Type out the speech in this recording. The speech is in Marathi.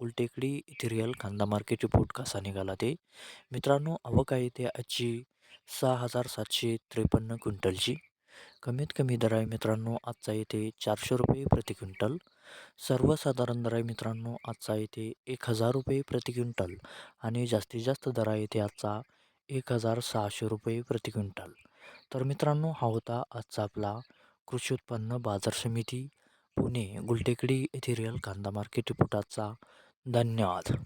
गुलटेकडी इथेरियल रिअल कांदा मार्केट रिपोर्ट कसा निघाला ते? मित्रांनो आवक आहे ते आजची सहा हजार सातशे त्रेपन्न क्विंटलची. कमीत कमी दर आहे मित्रांनो आजचा येथे चारशे रुपये प्रति क्विंटल. सर्वसाधारण दर आहे मित्रांनो आजचा येथे एक हजार रुपये प्रति क्विंटल. आणि जास्तीत जास्त दर आहे ते आजचा एक हजार सहाशे रुपये प्रति क्विंटल. तर मित्रांनो हा होता आजचा आपला कृषी उत्पन्न बाजार समिती पुणे गुलटेकडी येथे रिअल कांदा मार्केट रिपोर्टाचा धन्यवाद.